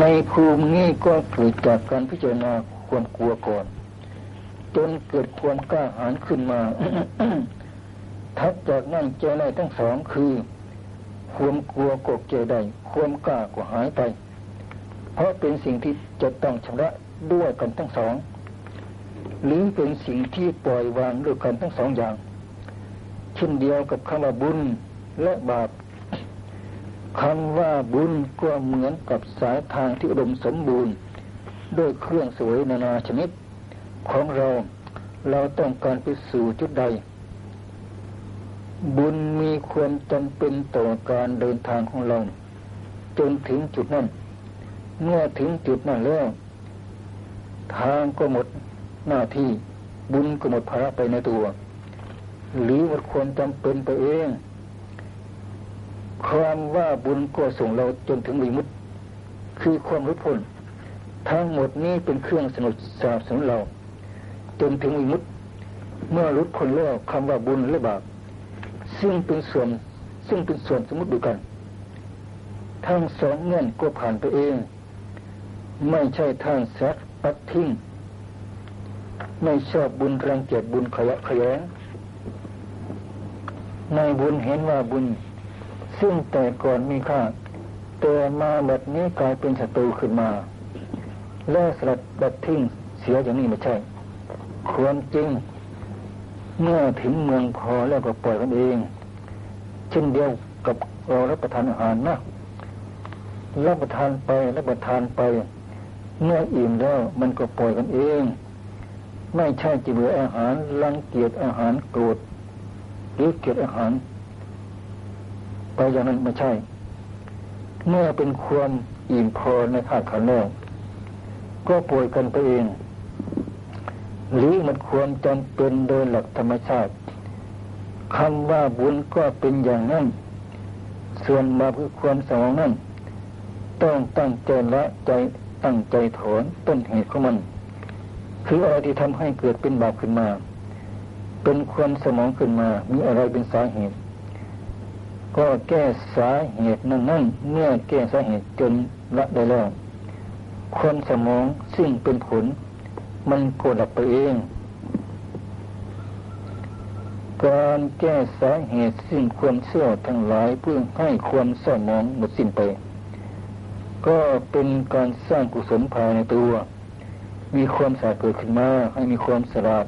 ในภูมินี้ก็เกิดจากการพิจารณาความกลัวก่อน จนเกิดความกล้าหาญขึ้นมา ทัดจากนั้นเจในทั้งสองคือ ความกลัวกเจใดความกล้าก็หายไป เพราะเป็นสิ่งที่จะต้องชำระด้วยกันทั้งสอง หรือเป็นสิ่งที่ปล่อยวางด้วยกันทั้งสองอย่าง เช่นเดียวกับคำว่าบุญและบาป คำว่าบุญก็เหมือนกับสายทางที่อุดมสมบูรณ์ด้วยเครื่องสวยนานาชนิด ของเราเราต้องการไปสู่จุดใด บุญมีความจำเป็นต่อการเดินทางของเรา จนถึงจุดนั้น เมื่อถึงจุดนั้นแล้วทางก็หมดหน้าที่บุญก็หมดภาระไปในตัว หรือหมดความจำเป็นไปเอง ความว่าบุญก็ส่งเราจนถึงวิมุตติคือความรู้พ้นทั้งหมดนี้เป็นเครื่องสนุกสาบสนุนเรา จนถึงวิมุตติเมื่อรู้พ้นแล้วคำว่าบุญและบาปซึ่งเป็นส่วนซึ่งเป็นส่วนสมมติดูกัน ทั้งสองเงื่อนก็ผ่านไปเอง ไม่ใช่ทางซัดปัดทิ้งไม่ชอบบุญรังเกียจบุญขยะขยงในบุญเห็นว่าบุญ ซึ่งแต่ก่อนมีค่าแต่มาแบบนี้กลายเป็นศัตรูขึ้นมา และสลัดบัดทิ้งเสียอย่างนี้ไม่ใช่ ควรจริง เมื่อถึงเมืองพอแล้วก็ปล่อยกันเอง เช่นเดียวกับเรารับประทานอาหารนะรับประทานไปรับประทานไป เมื่ออิ่มแล้วมันก็ปล่อยกันเอง ไม่ใช่จะเบื่ออาหารรังเกียจอาหารโกรธหรือเกลียดอาหาร ไปอย่างนั้นไม่ใช่ เมื่อเป็นความอิ่มพอในธาตุขันธ์แล้วก็ป่วยกันไปเอง หรือมันควรจำเป็นโดยหลักธรรมชาติคำว่าบุญก็เป็นอย่างนั้น ส่วนมาเพื่อความสองนั้น ต้องตั้งใจละใจตั้งใจถอนต้นเหตุของมัน คืออะไรที่ทำให้เกิดเป็นบาปขึ้นมา เป็นความสมองขึ้นมา มีอะไรเป็นสาเหตุ ก็แก้สาเหตุนั้นนั่นเมื่อแก้สาเหตุจนละได้แล้วคนสมองซึ่งเป็นผล มันก็ดับไปเอง การแก้สาเหตุซึ่งความเสื่อทั้งหลายเพื่อให้ความสมองหมดสิ้นไป ก็เป็นการสร้างกุศลภายในตัว มีความสะอาดเกิดขึ้นมาให้มีความสะอาด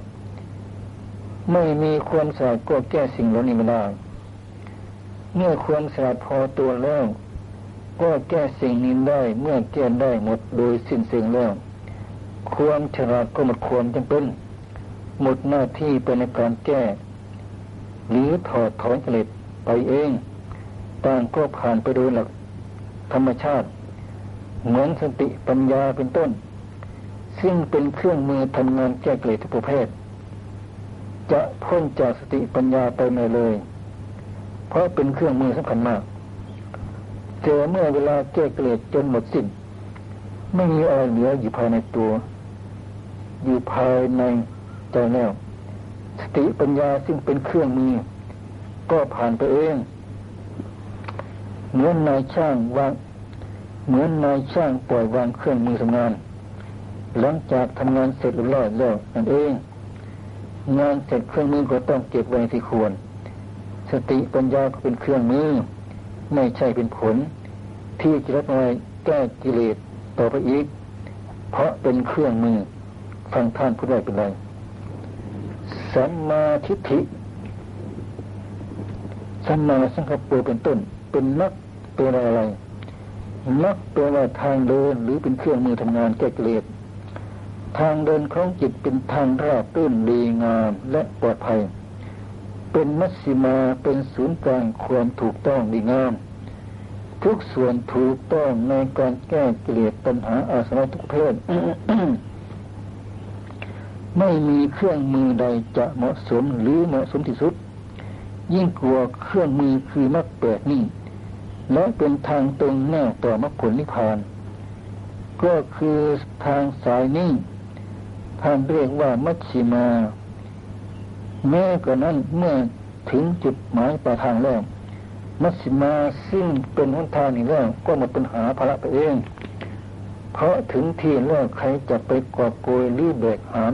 ไม่มีความสะอาดก็แก้สิ่งเหล่านี้ไม่ได้ เมื่อความสะอาดพอตัวแล้วก็แก้สิ่งนี้ได้เมื่อแก้ได้หมดโดยสิ้นเชิงแล้วความฉลาดก็หมดความจำเป็น หมดหน้าที่เป็นในการแก้ หรือถอดถอนกิเลสไปเองต่างก็ผ่านไปโดยหลักธรรมชาติ เหมือนสติปัญญาเป็นต้น ซึ่งเป็นเครื่องมือทำงานแก้กิเลสทุกประเภท จะพ้นจากสติปัญญาไปไม่เลย เพราะเป็นเครื่องมือสำคัญมาก เจอเมื่อเวลาแก้เกลียดจนหมดสิ้น ไม่มีอะไรเหลืออยู่ภายในตัว อยู่ภายในใจแล้ว สติปัญญาซึ่งเป็นเครื่องมือ ก็ผ่านไปเอง เหมือนนายช่างวาง เหมือนนายช่างปล่อยวางเครื่องมือทำงาน หลังจากทำงานเสร็จเรียบร้อยแล้วนั่นเอง งานเสร็จเครื่องมือก็ต้องเก็บไว้ที่ควร สติปัญญาก็เป็นเครื่องมือ ไม่ใช่เป็นผล ที่จะรับไว้แก้กิเลสต่อไปอีก เพราะเป็นเครื่องมือ ฟังท่านผู้ใดเป็นไรสัมมาทิฏฐิสัมมาสังกปรเป็นต้น เป็นนักเป็นอะไรนักเป็นว่าทางเดินหรือเป็นเครื่องมือทำงานแก้กิเลสทางเดินของจิตเป็นทางราบตื้นดีงามและปลอดภัย เป็นมัชฌิมาเป็นศูนย์กลางความถูกต้องดีงาม ทุกส่วนถูกต้องในการแก้กิเลสปัญหาอาสวะทุกเพศไม่มีเครื่องมือใดจะเหมาะสมหรือเหมาะสมที่สุด ยิ่งกลัวเครื่องมือคือมรรคแปดนี้และเป็นทางตรงแน่ต่อมรรคผลนิพพาน ก็คือทางสายนี้ท่านเรียกว่ามัชชิมา แม้กระนั้นเมื่อถึงจุดหมายปลายทางแล้วมัชฌิมาซึ่งเป็นหนทางนี้แล้วก็หมดปัญหาภาระไปเอง เพราะถึงที่แล้วใครจะไปกอบโกยรีบเบกหาม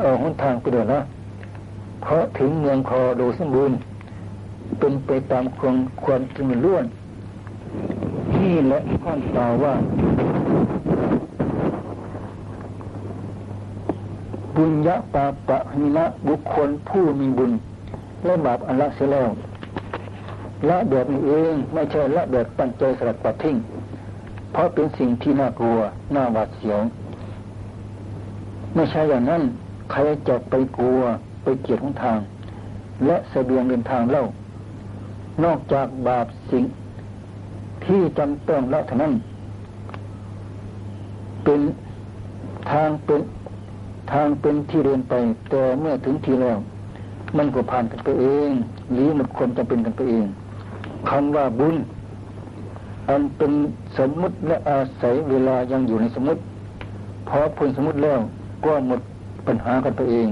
เอาหนทางไปเดินนะเพราะถึงเมืองคอโดสมบูรณ์เป็นไปตามความความจริงล้วนนี่และข้อนตาว่า บุญยะปาปะหิละบุคคลผู้มีบุญและบาปอันละเสียแล้วละแบบนี้เองไม่ใช่ละแบบตั้งใจสลัดปัดทิ้งเพราะเป็นสิ่งที่น่ากลัวน่าหวาดเสียวไม่ใช่อย่างนั้นใครจะไปกลัวไปเกียดของทาง และเสบียงเดินทางเล่านอกจากบาปสิ่ง ที่จำต้องละเท่านั้น เป็นทางเป็น ทางเป็นที่เดินไป แต่เมื่อถึงที่แล้ว มันก็ผ่านกันไปเอง หรือหมดความจำเป็นกันไปเองคำว่าบุญ อันเป็นสมมุติและอาศัยเวลายังอยู่ในสมมติพอพ้นสมมติแล้วก็หมดปัญหากันไปเอง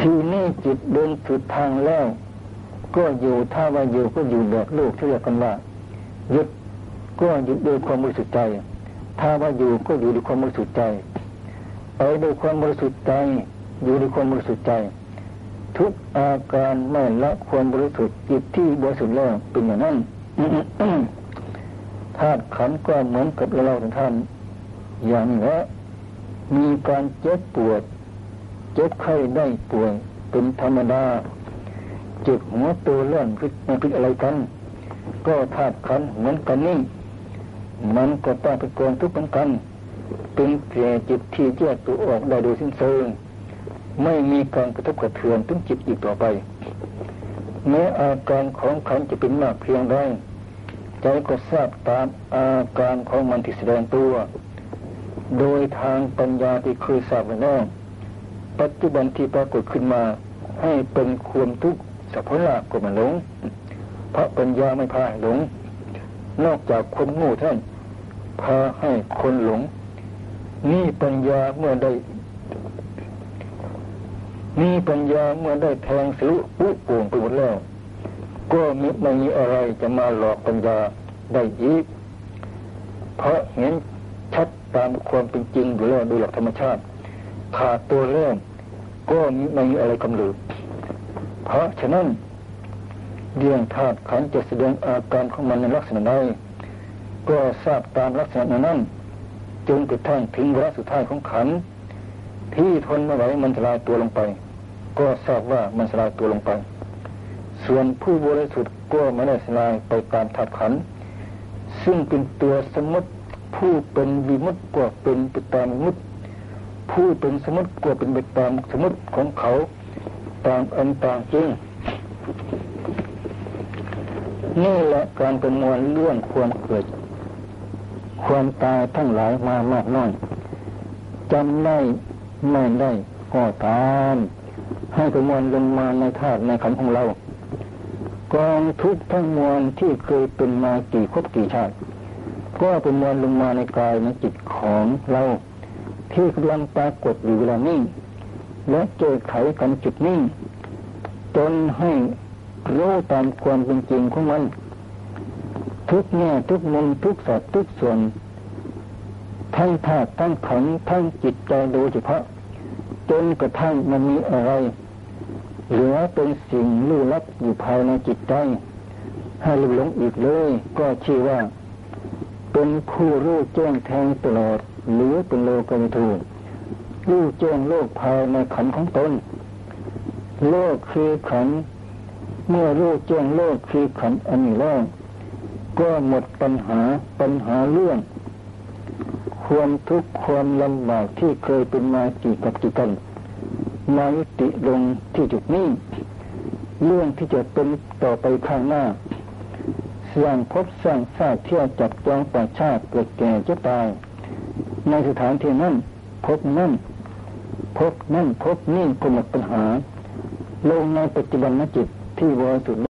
ทีนี้จิตเดินสุดทางแล้ว ก็อยู่ถ้าว่าอยู่ก็อยู่แบบโลกที่เรียกกันว่าหยุดก็หยุดด้วยความบริสุทธิ์ใจ ถ้าว่าอยู่ก็อยู่ด้วยความบริสุทธิ์ใจ ไปด้วยความบริสุทธิ์ใจ อยู่ด้วยความบริสุทธิ์ใจ ทุกอาการไม่ละควรบริสุทธิ์จิตที่บริสุทธิ์แล้วเป็นอย่างนั้นธาตุขันก็เหมือนกับเราท่าน อย่างนี้ละมีการเจ็บปวด เจ็บไข้ได้ป่วยเป็นธรรมดาเจ็บหัวตัวเลื่อนพิษมันพิษอะไรกัน ก็ธาตุขันเหมือนกันนี่ มันก็ต้องเป็นกองทุกข์เหมือนกันเป็นแก่จิตที่แยกตัวออกได้โดยสิ้นเชิงไม่มีการกระทบกระเทือนถึงจิตอีกต่อไปแม้อาการของขันจะเป็นมากเพียงใดใจก็ทราบตามอาการของมันที่แสดงตัว โดยทางปัญญาที่เคยทราบไว้แล้วปัจจุบันที่ปรากฏขึ้นมาให้เป็นความทุกข์สัพพละก็มันหลง เพราะปัญญาไม่พาหลง นอกจากคนโง่ท่านพาให้คนหลง นี่ปัญญาเมื่อได้มีปัญญาเมื่อได้แทงสิวปุโป่งไปหมดแล้ว ก็มิไม่มีอะไรจะมาหลอกปัญญาได้อีก เพราะเห็นชัดตามความเป็นจริงอยู่แล้วโดยหลักธรรมชาติ ขาดตัวเรื่องก็ไม่มีอะไรกำลือเพราะฉะนั้น เรื่องธาตุขันจะแสดงอาการของมันในลักษณะใดก็ทราบตามลักษณะนั้นจนกระทั่งถึงวาระสุดท้ายของขันที่ทนไม่ไหวมันสลายตัวลงไป ก็ทราบว่ามันสลายตัวลงไป ส่วนผู้บริสุทธิ์ก็ไม่ได้สลายไปตามธาตุขันซึ่งเป็นตัวสมมติผู้เป็นวิมุตติก็เป็นไปตามวิมุตติผู้เป็นสมมติก็เป็นไปตามสมมติของเขาตามอันต่างจริง นี่แหละการประมวลเรื่องความเกิด ความตายทั้งหลายมามากน้อยจำได้ไม่ได้ก็ตามให้ประมวลลงมาในธาตุในขันของเรา กองทุกทั้งมวลที่เคยเป็นมากี่ครบกี่ชาติ ก็ประมวลลงมาในกายในจิตของเรา ที่กำลังปรากฏอยู่เวลานี้และเจอไขกันจุดนี้จนให้ รู้ตามความเป็นจริงของมัน ทุกแง่ทุกมุมทุกสัดทุกส่วน ทั้งธาตุทั้งขันทั้งจิตใจโดยเฉพาะ จนกระทั่งมันมีอะไร เหลือเป็นสิ่งลี้ลับอยู่ภายในจิตใจให้ลืมหลงอีกเลย ก็ชื่อว่า เป็นผู้รู้แจ้งแทงตลอด หรือเป็นโลกวิทูรู้แจ้งโลกภายในขันของตนโลกคือขัน เมื่อรู้แจ้งโลกคือขันอันนี้แล้วก็หมดปัญหาปัญหาเรื่อง ความทุกข์ความลำบากที่เคยเป็นมากี่กับกี่กันมายุติลงที่จุดนี้ เรื่องที่จะเป็นต่อไปข้างหน้าสร้างพบสร้างชาติเที่ยวจับจองป่าชาติเกิดแก่จะตาย ในสถานที่นั้นพบนั่นพบนั่นพบนี่ก็หมดปัญหา ลงในปัจจุบันนจิต ที่บริสุทธิ์